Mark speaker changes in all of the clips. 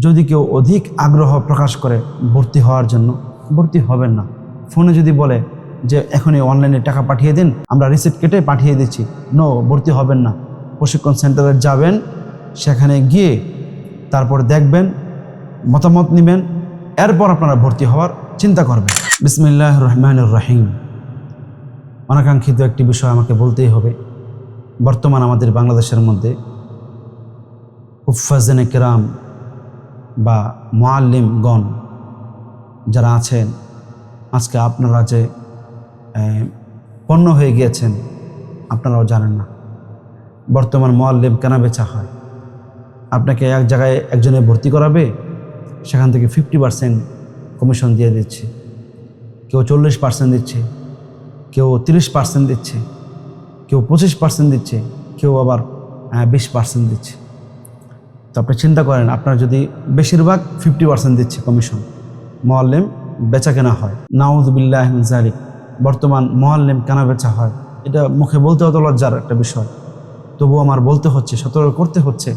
Speaker 1: যদি কেউ অধিক আগ্রহ প্রকাশ করে ভর্তি হওয়ার জন্য, ভর্তি হবেন না। ফোনে যদি বলে যে, এখনই অনলাইনে টাকা পাঠিয়ে দিন, আমরা রিসিপ্ট কেটে পাঠিয়ে দিচ্ছি। নো ভর্তি হবেন না। প্রশিক্ষণ সেন্টারে যাবেন, সেখানে গিয়ে তারপর দেখবেন, মতামত নেবেন, এরপর আপনারা ভর্তি হওয়ার চিন্তা করবেন। বিসমিল্লাহ রহমান রাহিম। অনাকাঙ্ক্ষিত একটি বিষয় আমাকে বলতেই হবে। বর্তমান আমাদের বাংলাদেশের মধ্যে উফাজেনে কেরাম বা মোয়াল্লিমগণ যারা আছেন, আজকে আপনারা যে পণ্য হয়ে গিয়েছেন, আপনারাও জানেন না। বর্তমান মোয়াল্লিম কেন বেচা হয়? আপনাকে এক জায়গায় একজনে ভর্তি করাবে, সেখান থেকে ফিফটি পার্সেন্ট কমিশন দিয়ে দিচ্ছে। কেউ চল্লিশ পার্সেন্ট দিচ্ছে, কেউ তিরিশ পার্সেন্ট দিচ্ছে, কেউ পঁচিশ পার্সেন্ট দিচ্ছে, কেউ আবার বিশ পার্সেন্ট দিচ্ছে। তো আপনি চিন্তা করেন, আপনার যদি বেশিরভাগ ফিফটি পার্সেন্ট দিচ্ছে কমিশন মোয়াল্লিম বেচা কেনা হয়। নাউজবিল্লাহ জালিক বর্তমান মোয়াল্লিম কেনা বেচা হয়। এটা মুখে বলতে হতো লজ্জার একটা বিষয়। তবু আমার বলতে হচ্ছে, সতর্ক করতে হচ্ছে,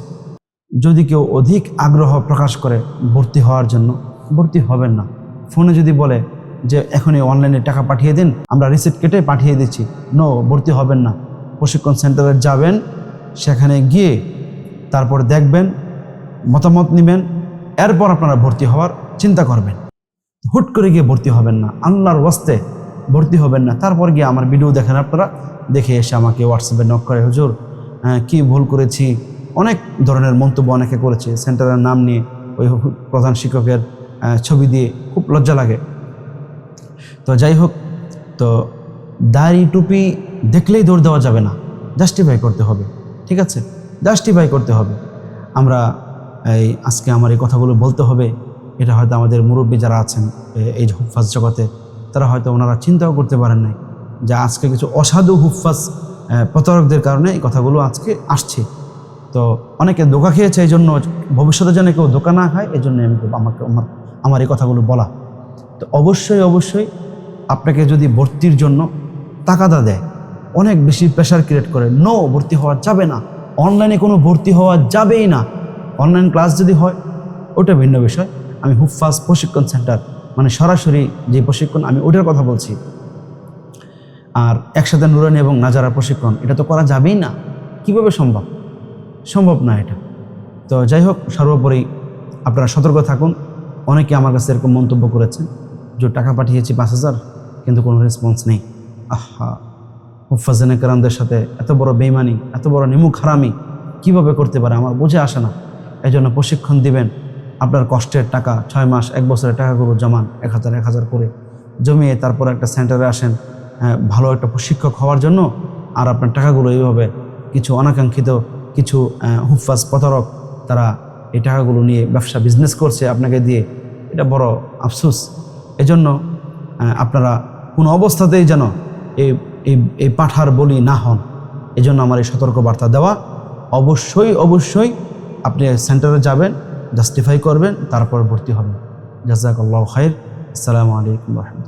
Speaker 1: যদি কেউ অধিক আগ্রহ প্রকাশ করে ভর্তি হওয়ার জন্য, ভর্তি হবেন না। ফোনে যদি বলে যে, এখনই অনলাইনে টাকা পাঠিয়ে দিন, আমরা রিসিপ্ট কেটে পাঠিয়ে দিচ্ছি। নো ভর্তি হবেন না। প্রশিক্ষণ সেন্টারে যাবেন, সেখানে গিয়ে তারপর দেখবেন মতামত নেবেন, এরপর আপনারা ভর্তি হওয়ার চিন্তা করবেন। হুট করে গিয়ে ভর্তি হবেন না, আল্লাহর ওয়াস্তে ভর্তি হবেন না। তারপর গিয়ে আমার ভিডিও দেখেন আপনারা, দেখে এসে আমাকে হোয়াটসঅ্যাপে নক করে, হুজুর কি ভুল করেছি? অনেক ধরনের মন্তব্য অনেকে করেছে, সেন্টারের নাম নিয়ে ওই প্রধান শিক্ষকের ছবি দিয়ে খুব লজ্জা লাগে। তো যাই হোক, তো দাড়ি টুপি দেখলেই দৌড় দেওয়া যাবে না, জাস্টিফাই করতে হবে, ঠিক আছে? জাস্টিফাই করতে হবে। আমরা এই আজকে আমার এই কথাগুলো বলতে হবে। এটা হয়তো আমাদের মুরব্বী যারা আছেন এই হুফাজ জগতে, তারা হয়তো ওনারা চিন্তাও করতে পারেন নাই যে আজকে কিছু অসাধু হুফাজ প্রতারকদের কারণে এই কথাগুলো আজকে আসছে। তো অনেকে ধোকা খেয়েছে এই জন্য, ভবিষ্যতে যেন কেউ ধোকা না খায়, এই জন্য আমি আমাকে, আমার আমার এই কথাগুলো বলা। তো অবশ্যই অবশ্যই আপনাকে যদি ভর্তির জন্য টাকাদা দেয়, অনেক বেশি প্রেশার ক্রিয়েট করে নো ভর্তি হওয়া যাবে না। অনলাইনে কোনো ভর্তি হওয়া যাবেই না। অনলাইন ক্লাস যদি হয়, ওটা ভিন্ন বিষয়। আমি হুফাজ প্রশিক্ষণ সেন্টার মানে সরাসরি যে প্রশিক্ষণ আমি ওটার কথা বলছি। আর একসাথে নুরানি এবং নাজারা প্রশিক্ষণ, এটা তো করা যাবেই না। কীভাবে সম্ভব? সম্ভব না এটা। তো যাই হোক, সর্বোপরি আপনারা সতর্ক থাকুন। অনেকে আমার কাছে এরকম মন্তব্য করেছেন যে, টাকা পাঠিয়েছি পাঁচ হাজার, কিন্তু কোনো রেসপন্স নেই। আহা মুফাজানে কারামদের সাথে এত বড় বেইমানি, এত বড় নিমুখ হারামি কীভাবে করতে পারে? আমার বুঝে আসে না। এই জন্য প্রশিক্ষণ দিবেন। আপনার কষ্টের টাকা ছয় মাস এক বছরের টাকাগুলো জমান এক হাজার এক হাজার করে জমিয়ে তারপর একটা সেন্টারে আসেন। হ্যাঁ, ভালো একটা প্রশিক্ষক হওয়ার জন্য আর আপনার টাকাগুলো এইভাবে কিছু অনাকাঙ্ক্ষিত কিছু হুফাজ প্রতারক তারা এই টাকাগুলো নিয়ে ব্যবসা বিজনেস করছে আপনাকে দিয়ে। এটা বড় আফসোস। এজন্য আপনারা কোনো অবস্থাতেই যেন এই এই পাঠার বলি না হন। এজন্য আমার এই সতর্ক বার্তা দেওয়া। অবশ্যই অবশ্যই আপনি সেন্টারে যাবেন জাস্টিফাই করবেন তারপর ভর্তি হবেন। জাজাক আল্লাহ খাইর। আসসালামু আলাইকুম রহমতুল্লাহ।